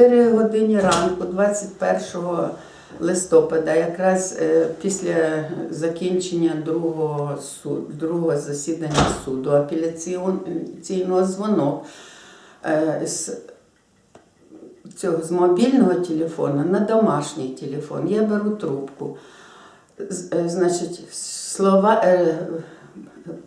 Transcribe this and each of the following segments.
4 годині ранку, 21 листопада, якраз е, після закінчення другого, суд, другого засідання суду апеляційного дзвонок е, з цього з мобільного телефону на домашній телефон. Я беру трубку. Е, Значить, слова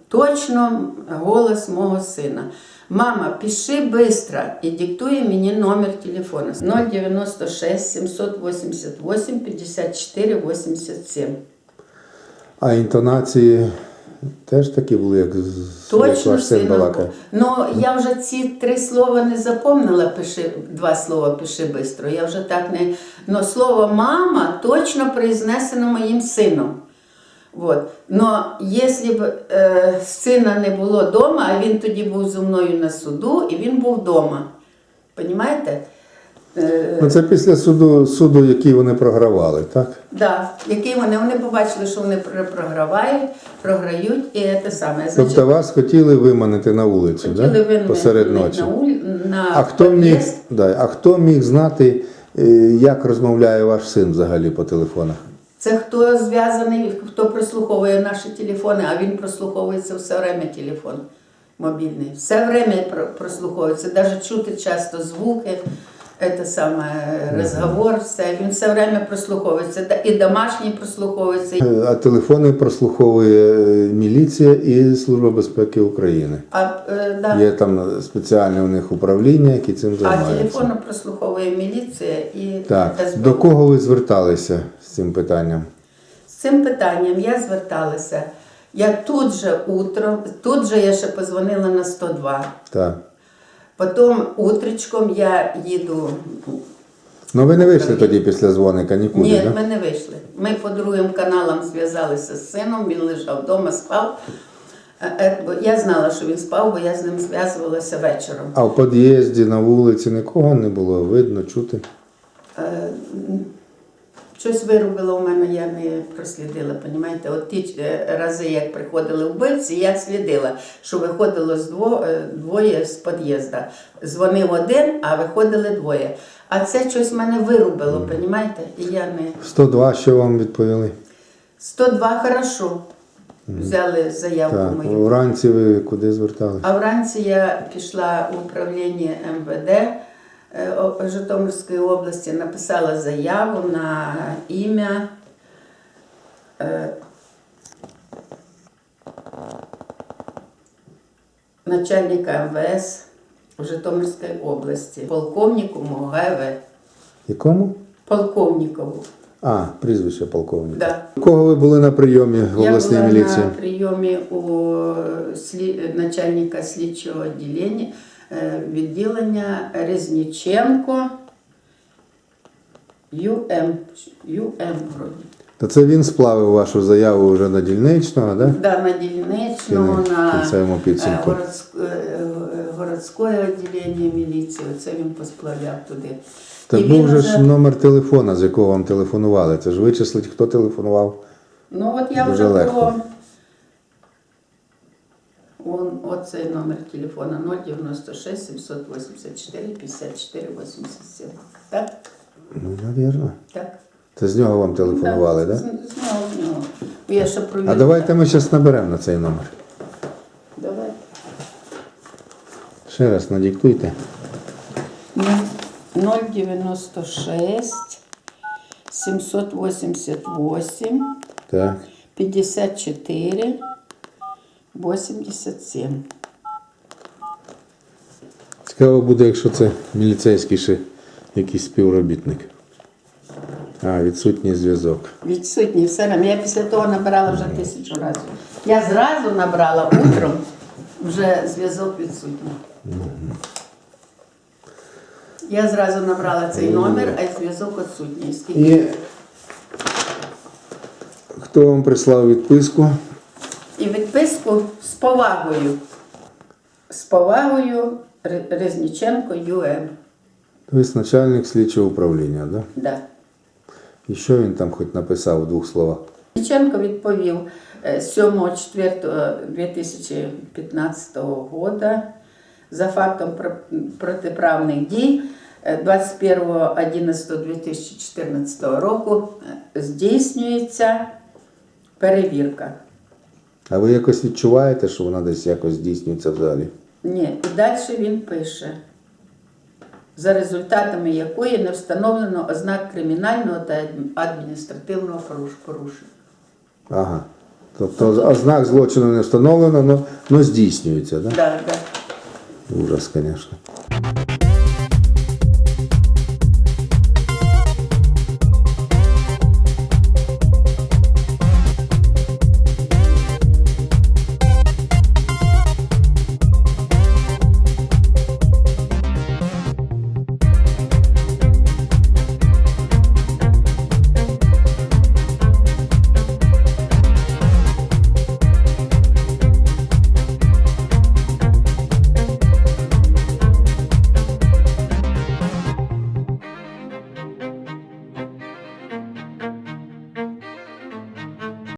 точно голос мого сина. Мама, пиши быстро і диктує мені номер телефона 096 788 54 87. А інтонації теж такі були, як, Точно ваш син балакає. Ну я вже ці три слова не запомнила, пиши, два слова пиши бистро. Я вже так не. Но слово мама точно произнесено моїм сином. Вот. Но якщо б е, сина не було вдома, а він тоді був зі мною на суду, і він був вдома. Понімаєте? Е, Ну, це після суду, суду, який вони програвали, так? да. Який вони, вони побачили, що вони про- програвають, програють, і це саме. Тобто вас хотіли виманити на вулицю, хотіли да? винести посеред на, уль- на А хто, міг, під'їзд. да, а хто міг знати, е, як розмовляє ваш син взагалі по телефонах? Це хто зв'язаний, хто прослуховує наші телефони, а він прослуховується все время телефон мобільний. Все время прослуховується, навіть чути часто звуки, це саме розговор, все. Він все время прослуховується. І домашній прослуховується. Е, А телефони прослуховує е, міліція і Служба безпеки України. А, е, да. Є там спеціальне у них управління, які цим а займаються. телефоном прослуховує міліція і Так, СБУ. до кого ви зверталися з цим питанням? З цим питанням я зверталася. Я тут же утром, тут же я ще позвонила на 102. Так. Потім утречком я їду. Ну ви не вийшли тоді після дзвоника нікуди, Ні, да? ми не вийшли. Ми по другим каналам зв'язалися з сином, він лежав вдома, спав. Е, е, Я знала, що він спав, бо я з ним зв'язувалася вечором. А в під'їзді на вулиці нікого не було видно, чути. Е, Щось виробило у мене, я не прослідила, понімаєте? От ті е, рази, як приходили вбивці, я слідила, що виходило з дво, е, двоє з під'їзду. Дзвонив один, а виходили двоє. А це щось мене вирубило, понімаєте? І я не. 102, що вам відповіли? 102 хорошо. Взяли заявку Так, мою. вранці ви куди зверталися? А вранці я пішла в управління МВД Житомирської області, написала заяву на ім'я е, начальника МВС в Житомирській області, полковнику МОГВ. Якому? Полковникову. А, прізвище полковника. Да. У кого ви були на прийомі в обласній Я була міліції? на прийомі у слі- начальника слідчого відділення, е, відділення Резніченко ЮМ. ЮМ вроді. То це він сплавив вашу заяву вже на дільничного, да? Да, на дільничного, на е, городськ- е, е, городське відділення міліції. Це він посплавляв туди. Та І був же вже- ж номер телефона, з якого вам телефонували. Це ж вичислить, хто телефонував. Ну от я Дуже вже легко. було. Он, оцей номер телефона 096 784 54 87. Так? Ну, навірно. Так. Це з нього вам телефонували, так? З, Да? з нього, з нього. Я ще провірю. А давайте ми зараз наберемо на цей номер. Давай. Ще раз надиктуйте. Нуль- 096 788 Так. 54 87. Цікаво буде, якщо це міліцейський ще якийсь співробітник. А, відсутній зв'язок. Відсутній все одно. Я після того набирала вже тисячу разів. Я зразу набрала утром, вже зв'язок відсутній. Я зразу набрала цей номер, а зв'язок відсутній. Скільки? І хто вам прислав відписку? З повагою. З повагою Ре- Резніченко ЮМ. Тобто начальник слідчого управління, да? Да. І що він там хоч написав у двох словах? Резніченко відповів е, 7.4.2015 року за фактом протиправних дій е, 21.11.2014 року е, здійснюється перевірка. А ви якось відчуваєте, що вона десь якось здійснюється взагалі? Ні, і далі він пише, за результатами якої не встановлено ознак кримінального та адміністративного порушення. Ага. Тобто ознак злочину не встановлено, але здійснюється, так? Да, да. Ужас, звісно.